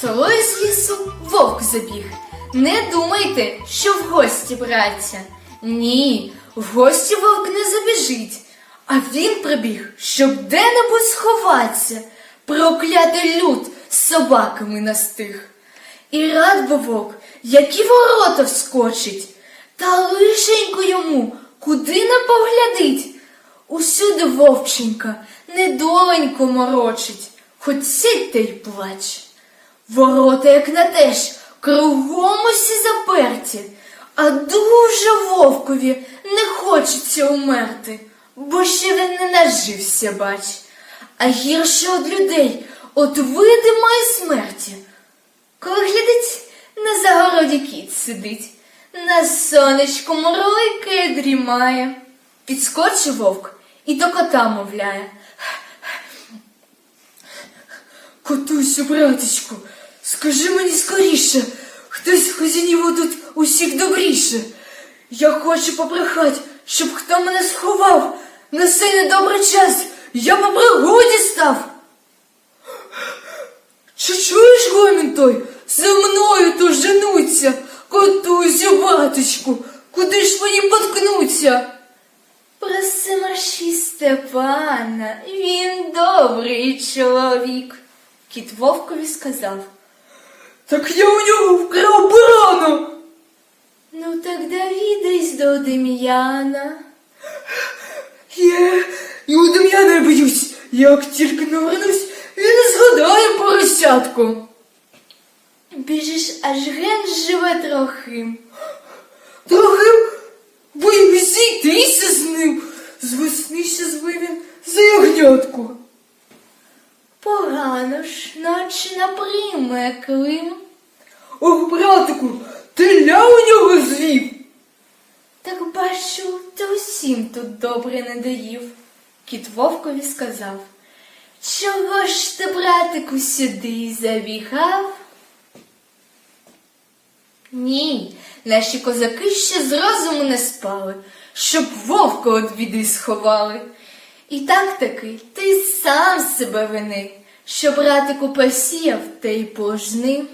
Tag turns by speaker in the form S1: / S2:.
S1: село із лісу вовк забіг. Не думайте, що в гості браття. Ні, в гості вовк не забіжить, а він прибіг, щоб де-небудь сховатися. Проклятий люд з собаками настиг. І рад би вовк, які ворота вскочить, та лишенько йому, куди не поглядить. Усюди вовченька, недоленько морочить, хоч сидьте й плач. Ворота, як на теж, кругом усі заперті, а дуже вовкові не хочеться умерти, бо ще він не нажився, бач. А гірше од людей, от видимої смерті. Коли глядить, на загороді кіт сидить, на сонечку мурликає дрімає. Підскочив вовк і до кота мовляє. Котусю, братечку, скажи мені скоріше, хтось хазінів тут усіх добріше. Я хочу попрохать, щоб хто мене сховав на цей недобрий час, я по пригоді став. Чи чуєш гомін той? За мною то женуться, котусю, батечку, куди ж мені поткнуться? Проси марші Степана, він добрий чоловік, кіт вовкові сказав. Так я у нього вкрав барана. Ну так довідайся до Дем'яна. Є, і у Дем'яна я боюсь, як тільки навернусь, він згадає поросятку. Біжиш, аж ген живе трохим. Трохим? Бо й зійтися з ним. З весни ще звив він за ягнятку. Погано ж, наче наприйме Клим. Ох, братику, ти ля у нього звів. Так бачу, ти усім тут добре не доїв, кіт вовкові сказав. Чого ж ти, братику, сюди забігав? Ні, наші козаки ще з розуму не спали, щоб вовка від біди сховали. І так таки ти сам себе вини, що братику посіяв, та й пожни.